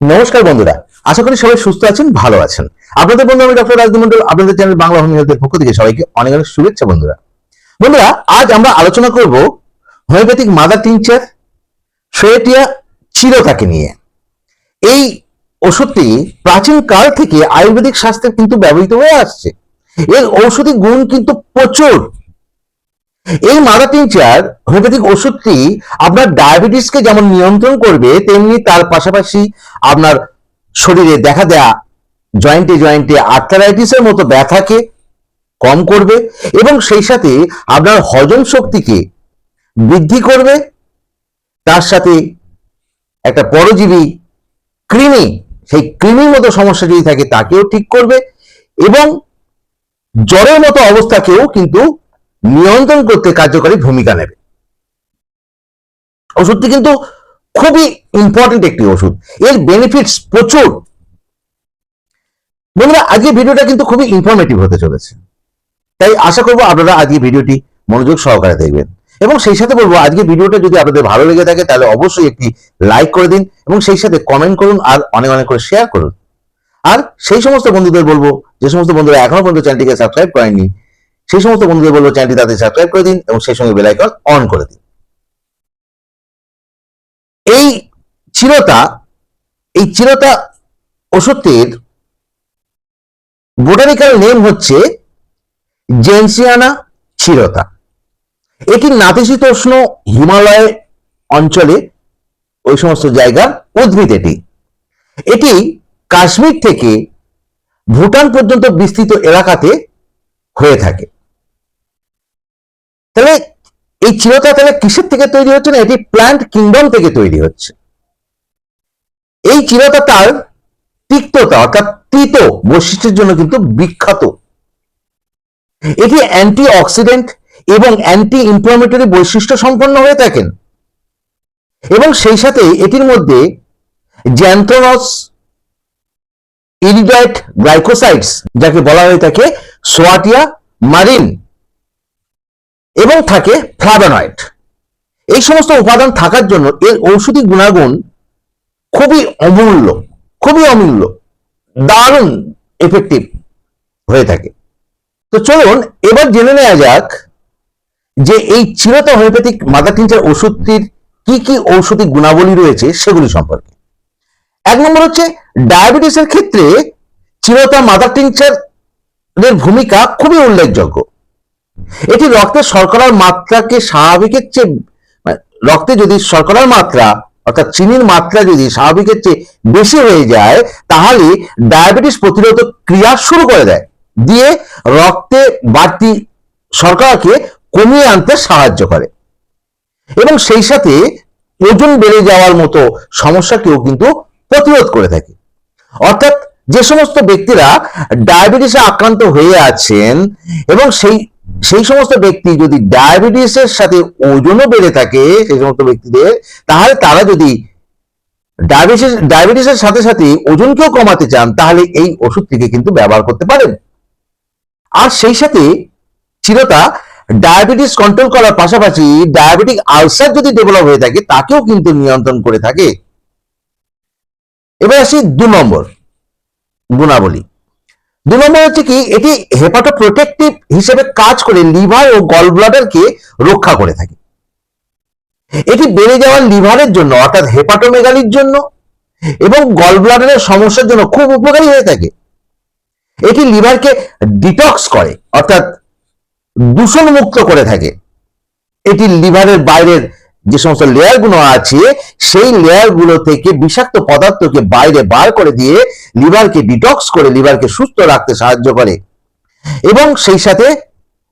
নমস্কার বন্ধুরা, আশা করি সবাই সুস্থ আছেন, ভালো আছেন। আপনাদের বন্ধু আমি ডক্টর রাজদীপ মন্ডল আপনাদের চ্যানেল বাংলা হোমিও হেলথের পক্ষ থেকে সবাইকে অনেক অনেক শুভেচ্ছা বন্ধুরা। বন্ধুরা, আজ আমরা আলোচনা করব হোমিওপ্যাথিক মাদার টিংচার সোয়েটিয়া চিরতাকে নিয়ে। এই ওষুধটি প্রাচীন কাল থেকে আয়ুর্বেদিক শাস্ত্রে কিন্তু ব্যবহৃত হয়ে আসছে। এর ঔষধি গুণ কিন্তু প্রচুর। এই মাদার টিংচার হোমিওপ্যাথিক ওষুধটি আপনার ডায়াবেটিসকে যেমন নিয়ন্ত্রণ করবে, তেমনি তার পাশাপাশি আপনার শরীরে দেখা দেয়া জয়েন্টে জয়েন্টে আর্থারাইটিসের মতো ব্যথাকে কম করবে এবং সেই সাথে আপনার হজম শক্তিকে বৃদ্ধি করবে। তার সাথে একটা পরজীবী কৃমি, সেই কৃমির মতো সমস্যা যদি থাকে তাকেও ঠিক করবে এবং জ্বরের মতো অবস্থাকেও কিন্তু নিয়ন্ত্রণ করতে কার্যকরী ভূমিকা নেবে। ওষুধটি কিন্তু খুবই ইম্পর্টেন্ট একটি ওষুধ। এর বেনিফিটস প্রচুর। বন্ধুরা আজকে ভিডিওটা কিন্তু খুবই ইনফরমেটিভ হতে চলেছে। তাই আশা করব আপনারা আজকে ভিডিওটি মনোযোগ সহকারে দেখবেন। এবং সেই সাথে বলব আজকে ভিডিওটা যদি আপনাদের ভালো লেগে থাকে, তাহলে অবশ্যই একটি লাইক করে দিন এবং সেই সাথে কমেন্ট করুন আর অনেক অনেক করে শেয়ার করুন। আর সেই সমস্ত বন্ধুদের বলব, যে সমস্ত বন্ধুরা এখনও পর্যন্ত চ্যানেলটিকে সাবস্ক্রাইব করেননি সেই সমস্ত বন্ধুদের বলব চ্যানেলটি তাদের সাবস্ক্রাইব করে দিন এবং সেই সঙ্গে বেল আইকন অন করে দিন। এই চিরতা এই চিরতা ওষুধটির বোটানিক্যাল নেম হচ্ছে জেনসিয়ানা চিরতা। এটি নাতিশীতোষ্ণ হিমালয় অঞ্চলে ওই সমস্ত জায়গার উদ্ভিদ এটি। এটি কাশ্মীর থেকে ভুটান পর্যন্ত বিস্তৃত এলাকাতে হয়ে থাকে। এই চিরতা তাহলে কিসের থেকে তৈরি হচ্ছে না? এটি প্ল্যান্ট কিংডম থেকে তৈরি হচ্ছে। এই চিরতা তার তিক্ততা অর্থাৎ তিত বৈশিষ্ট্যের জন্য কিন্তু বিখ্যাত। এটি অ্যান্টি অক্সিডেন্ট এবং অ্যান্টি ইনফ্লামেটরি বৈশিষ্ট্য সম্পন্ন হয়ে থাকেন। এবং সেই সাথে এটির মধ্যে জ্যান্থোনস ইরিডয়েট গ্লাইকোসাইডস যাকে বলা হয়ে থাকে সোয়াটিয়া মারিন। এবং থাকে ফ্লাভোনয়েড এই সমস্ত উপাদান থাকার জন্য এর ঔষধি গুণাগুণ খুবই অমূল্য খুবই অমূল্য, দারুণ এফেক্টিভ হয়ে থাকে। তো চলুন এবার জেনে নেওয়া যাক যে এই চিরতা হোমিওপ্যাথিক মাদার টিনচার ওষুধটির কি কি ঔষধি গুণাবলী রয়েছে সেগুলি সম্পর্কে। এক নম্বর হচ্ছে, ডায়াবেটিসের ক্ষেত্রে চিরতা মাদার এর ভূমিকা খুবই উল্লেখযোগ্য। এটি রক্তে শর্করার মাত্রাকে স্বাভাবিকের চেয়ে মানে রক্তে যদি শর্করার মাত্রা, অর্থাৎ চিনির মাত্রা যদি স্বাভাবিকের চেয়ে বেশি হয়ে যায়, তাহলে ডায়াবেটিস প্রতিরোধ ক্রিয়া শুরু করে দেয়। দিয়ে রক্তে বাড়তি শর্করাকে কমিয়ে আনতে সাহায্য করে। এবং সেই সাথে ওজন বেড়ে যাওয়ার মতো সমস্যাকেও কিন্তু প্রতিরোধ করে থাকে। অর্থাৎ যে সমস্ত ব্যক্তিরা ডায়াবেটিসে আক্রান্ত হয়ে আছেন, এবং সেই সেই সমস্ত ব্যক্তি যদি ডায়াবেটিসের সাথে ওজনও বেড়ে থাকে, সেই সমস্ত ব্যক্তিদের, তাহলে তারা যদি ডায়াবেটিস, ডায়াবেটিসের সাথে সাথে ওজনকেও কমাতে চান, তাহলে এই ওষুধটিকে কিন্তু ব্যবহার করতে পারেন। আর সেই সাথে চিরতা ডায়াবেটিস কন্ট্রোল করার পাশাপাশি ডায়াবেটিক আলসার যদি ডেভেলপ হয়ে থাকে, তাকেও কিন্তু নিয়ন্ত্রণ করে থাকে। এবার আসি দু নম্বর গুণাবলী। দু নম্বর হচ্ছে কি, এটি হেপাটো প্রোটেক্টিভ হিসেবে কাজ করে লিভার ও গল ব্লাডারকে রক্ষা করে থাকে। এটি বেড়ে যাওয়ার লিভারের জন্য, অর্থাৎ হেপাটোমেগালির জন্য এবং গল ব্লাডারের সমস্যার জন্য খুব উপকারী হয়ে থাকে। এটি লিভারকে ডিটক্স করে, অর্থাৎ দূষণ মুক্ত করে থাকে। এটি লিভারের বাইরের যে সমস্ত লেয়ারগুলো আছে, সেই লেয়ারগুলো থেকে বিষাক্ত পদার্থকে বাইরে বার করে দিয়ে লিভারকে ডিটক্স করে লিভারকে সুস্থ রাখতে সাহায্য করে। এবং সেই সাথে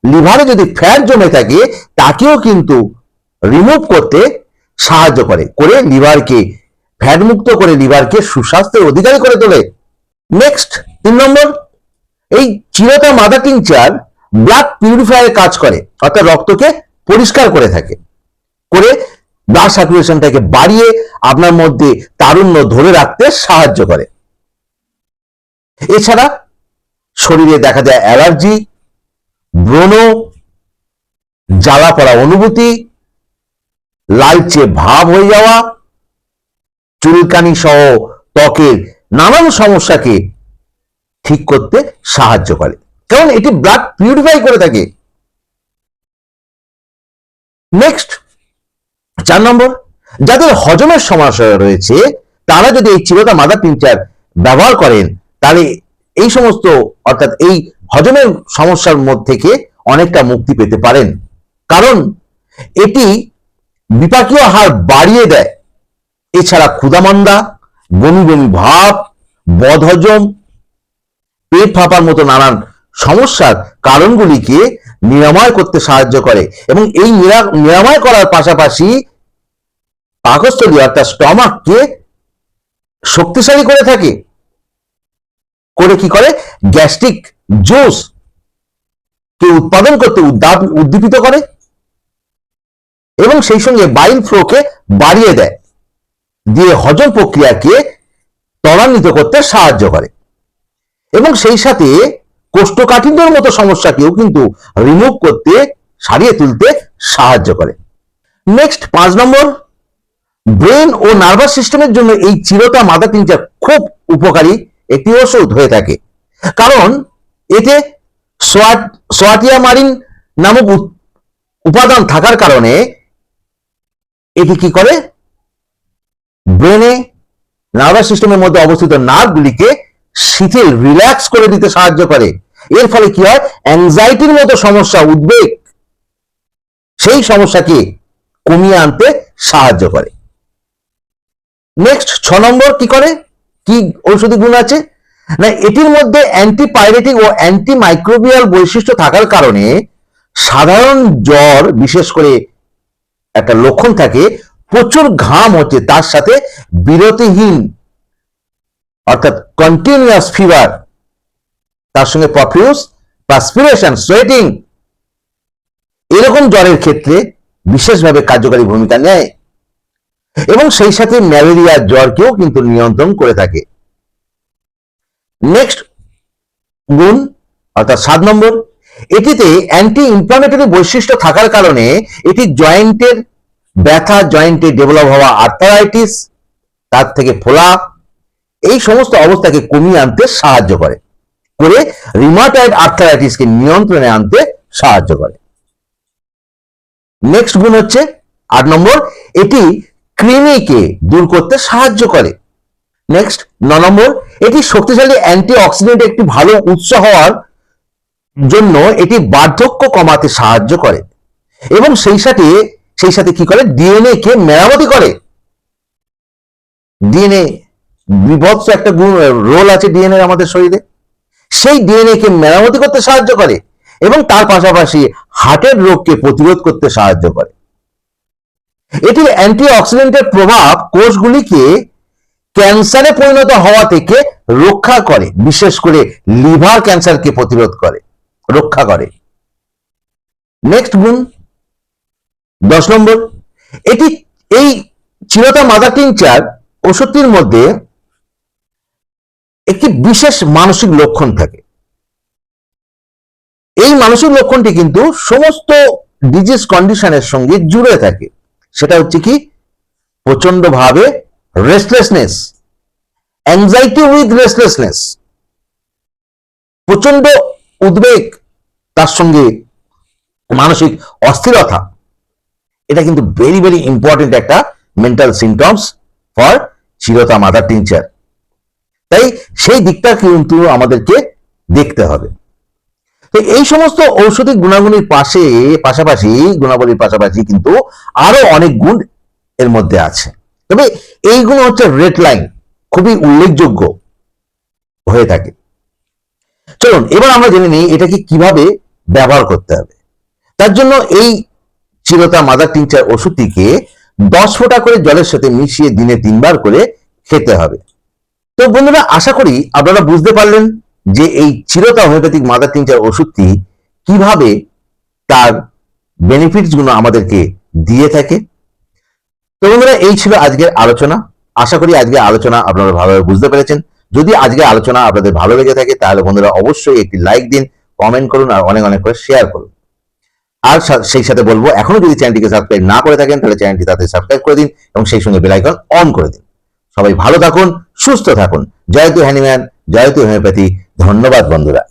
লিভারে যদি ফ্যাট জমে থাকে, তাকেও কিন্তু রিমুভ করতে সাহায্য করে করে লিভারকে ফ্যাট মুক্ত করে লিভারকে সুস্বাস্থ্যের অধিকারী করে তোলে। নেক্সট তিন নম্বর, এই চিরতা মাদার টিংচার ব্লাড পিউরিফায়ার কাজ করে, অর্থাৎ রক্তকে পরিষ্কার করে থাকে। করে ব্লাড সার্কুলেশনটাকে বাড়িয়ে আপনার মধ্যে তারুণ্য ধরে রাখতে সাহায্য করে। এছাড়া শরীরে দেখা যায় অ্যালার্জি, ব্রণ জ্বালা পড়া অনুভূতি, লালচে ভাব হয়ে যাওয়া, চুলকানি সহ ত্বকের নানান সমস্যাকে ঠিক করতে সাহায্য করে। কারণ এটি ব্লাড পিউরিফাই করে থাকে। নেক্সট চার নম্বর, যাদের হজমের সমস্যা রয়েছে, তারা যদি এই চিরতা মাদার টিনচার ব্যবহার করেন, তাহলে এই সমস্ত, অর্থাৎ এই হজমের সমস্যার মধ্যে থেকে অনেকটা মুক্তি পেতে পারেন। কারণ এটি বিপাকীয় হার বাড়িয়ে দেয়। এছাড়া ক্ষুদামন্দা বমি বমি ভাব বদহজম পেট ফাঁপার মতো নানান সমস্যার কারণগুলিকে নিরাময় করতে সাহায্য করে এবং এই নিরাময় করার পাশাপাশি পাকস্থলী অর্থাৎ স্টমাককে শক্তিশালী করে থাকে। করে কি করে? গ্যাস্ট্রিক জুস কে উৎপাদন করতে উদ্দাপ- উদ্দীপিত করে এবং সেই সঙ্গে বাইল ফ্লোকে বাড়িয়ে দেয়। দিয়ে হজম প্রক্রিয়াকে ত্বরান্বিত করতে সাহায্য করে। এবং সেই সাথে কোষ্ঠকাঠিন্যের মতো সমস্যাকেও কিন্তু রিমুভ করতে, সারিয়ে তুলতে সাহায্য করে। নেক্সট পাঁচ নম্বর ব্রেন ও নার্ভাস সিস্টেমের জন্য এই চিরতা মাদা টিনচার খুব উপকারী একটি ওষুধ হয়ে থাকে। কারণ এতে সোয়াটিয়া মারিন নামক উপাদান থাকার কারণে এটি কি করে? ব্রেনে নার্ভাস সিস্টেমের মধ্যে অবস্থিত নার্ভগুলিকে শিথিল রিল্যাক্স করে দিতে সাহায্য করে। এর ফলে কি হয়? অ্যাংজাইটির মতো সমস্যা, উদ্বেগ, সেই সমস্যাকে কমিয়ে আনতে সাহায্য করে। নেক্সট ছ নম্বর কি করে? কি ঔষধি গুণ আছে? না, এটির মধ্যে অ্যান্টিপাইরেটিক ও অ্যান্টি মাইক্রোবিয়াল বৈশিষ্ট্য থাকার কারণে সাধারণ জ্বর, বিশেষ করে একটা লক্ষণ থাকে, প্রচুর ঘাম হচ্ছে, তার সাথে বিরতিহীন, অর্থাৎ কন্টিনিউয়াস ফিভার তার সঙ্গে প্রফিউস পাসপিরেশন সোয়েটিং এরকম জ্বরের ক্ষেত্রে বিশেষভাবে কার্যকারী ভূমিকা নেয়। এবং সেই সাথে ম্যালেরিয়ার জ্বরকেও কিন্তু নিয়ন্ত্রণ করে থাকে। নেক্সট গুণ, অর্থাৎ সাত নম্বর, এটিতে অ্যান্টি ইনফ্লামেটরি বৈশিষ্ট্য থাকার কারণে এটি জয়েন্টের ব্যথা, জয়েন্টে ডেভেলপ হওয়া আর্থারাইটিস তার থেকে ফোলা, এই সমস্ত অবস্থাকে কমিয়ে আনতে সাহায্য করে করে রিমাটয়েড আর্থারাইটিসকে নিয়ন্ত্রণে আনতে সাহায্য করে। নেক্সট গুণ হচ্ছে আট নম্বর, এটি কৃমিকে দূর করতে সাহায্য করে। নেক্সট ন নম্বর, এটি শক্তিশালী অ্যান্টি অক্সিডেন্ট একটি ভালো উৎস হওয়ার জন্য এটি বার্ধক্য কমাতে সাহায্য করে। এবং সেই সাথে সেই সাথে কি করে? ডিএনএ কে মেরামতি করে। ডিএনএ বিভৎস একটা রোল আছে ডিএনএ আমাদের শরীরে। সেই ডিএনএ কে মেরামতি করতে সাহায্য করে এবং তার পাশাপাশি হার্টের রোগকে প্রতিরোধ করতে সাহায্য করে। এটির অ্যান্টি অক্সিডেন্টের প্রভাব কোষগুলিকে ক্যান্সারে পরিণত হওয়া থেকে রক্ষা করে, বিশেষ করে লিভার ক্যান্সারকে প্রতিরোধ করে, রক্ষা করে। নেক্সট গুণ, দশ নম্বর, এটি এই চিরতা মাদার টিংচার ওষুধটির মধ্যে একটি বিশেষ মানসিক লক্ষণ থাকে। এই মানসিক লক্ষণটি কিন্তু সমস্ত ডিজিজ কন্ডিশনের সঙ্গে জুড়ে থাকে। সেটা হচ্ছে কি? প্রচণ্ড ভাবে রেস্টলেসনেস অ্যাংজাইটি উইথ রেস্টলেসনেস প্রচণ্ড উদ্বেগ তার সঙ্গে মানসিক অস্থিরতা। এটা কিন্তু ভেরি ভেরি ইম্পর্টেন্ট একটা mental symptoms for চিরতা mother tincture তাই সেই দিকটা কিন্তু আমাদেরকে দেখতে হবে। এই সমস্ত ঔষধি গুণাগুণের পাশে, পাশাপাশি, গুণাবলীর পাশাপাশি কিন্তু আরও অনেক গুণ এর মধ্যে আছে। তবে এইগুলো হচ্ছে রেড লাইন খুবই উল্লেখযোগ্য হয়ে থাকে। চলুন, এবার আমরা জেনে নিই এটাকে কীভাবে ব্যবহার করতে হবে। তার জন্য এই চিরতা মাদার টিংচার ওষুধটিকে দশ ফোঁটা করে জলের সাথে মিশিয়ে দিনে তিনবার করে খেতে হবে। তো বন্ধুরা, আশা করি আপনারা বুঝতে পারলেন যে এই চিরতা হোমিওপ্যাথিক মাদার টিংচার ওষুধটি কীভাবে তার বেনিফিটসগুলো আমাদেরকে দিয়ে থাকে? তো বন্ধুরা, এই ছিল আজকের আলোচনা। আশা করি আজকের আলোচনা আপনারা ভালোভাবে বুঝতে পেরেছেন। যদি আজকের আলোচনা আপনাদের ভালো লেগে থাকে, তাহলে বন্ধুরা অবশ্যই একটি লাইক দিন কমেন্ট করুন আর অনেক অনেক করে শেয়ার করুন। আর সেই সাথে বলব, এখনও যদি চ্যানেলটিকে সাবস্ক্রাইব না করে থাকেন, তাহলে চ্যানেলটি তাতে সাবস্ক্রাইব করে দিন এবং সেই সঙ্গে বেল আইকন অন করে দিন। সবাই ভালো থাকুন, সুস্থ থাকুন। জয় জয়তু হ্যানিম্যান জয়তু হোমিওপ্যাথি ধন্যবাদ বন্ধুরা